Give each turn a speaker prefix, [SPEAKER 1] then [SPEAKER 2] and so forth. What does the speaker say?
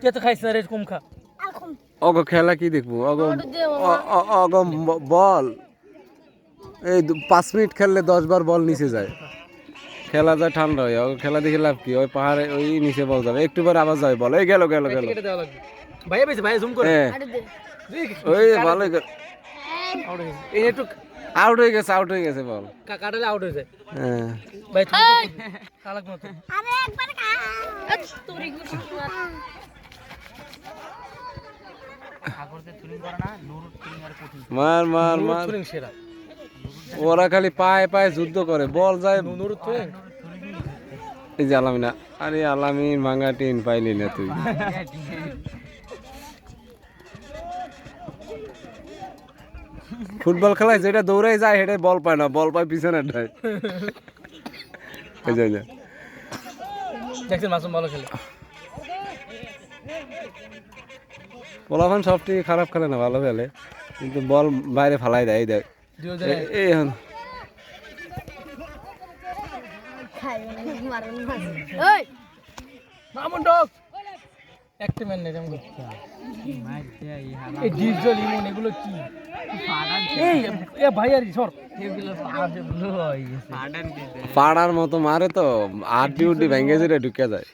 [SPEAKER 1] তুই তো খাইছ না রে কম খা।
[SPEAKER 2] অগ খেলা কি দেখব? অগ অগ বল। এই পাঁচ মিনিট খেললে দশ বার বল নিচে যায়। খেলা যায় ঠান্ডা হয় অগ খেলা দেখে লাভ কি? ওই পাহাড়ে ওই নিচে বল যাবে। একটু পরে আবার যাবে বল। এই গেল গেল গেল।
[SPEAKER 1] বেশি ভাইয়া জুম করে।
[SPEAKER 2] হ্যাঁ। ওই ভালো
[SPEAKER 1] আউট হয়ে গেছে। এই একটু
[SPEAKER 2] আউট হয়ে গেছে আউট হয়ে গেছে বল।
[SPEAKER 1] কাটালে আউট হয়ে যায়।
[SPEAKER 2] হ্যাঁ।
[SPEAKER 1] ভাই চালাক মতো।
[SPEAKER 3] আরে একবার
[SPEAKER 2] মার মার মার। ওরা খালি পায়ে পায়ে যুদ্ধ করে বল যায়। এই যে আলামিনা আরে আলামিন ভাঙা টিন পাইলি না তুই। ফুটবল খেলায় যেটা দৌড়াই যায় সেটাই বল পায় না বল পায় পিছনে ঢাই। এই যে।
[SPEAKER 1] দেখছেন মাসুম ভালো খেলে।
[SPEAKER 2] পোলাপান সব টিভি খারাপ খেলে না ভালো খেলে। কিন্তু বল বাইরে ফালাই দেয় এই দেখ। এই এখন
[SPEAKER 1] আর সর।
[SPEAKER 2] পাড়ার মতো মারে তো আড্ডি উড্ডি ভেঙে ঢুকে যায়।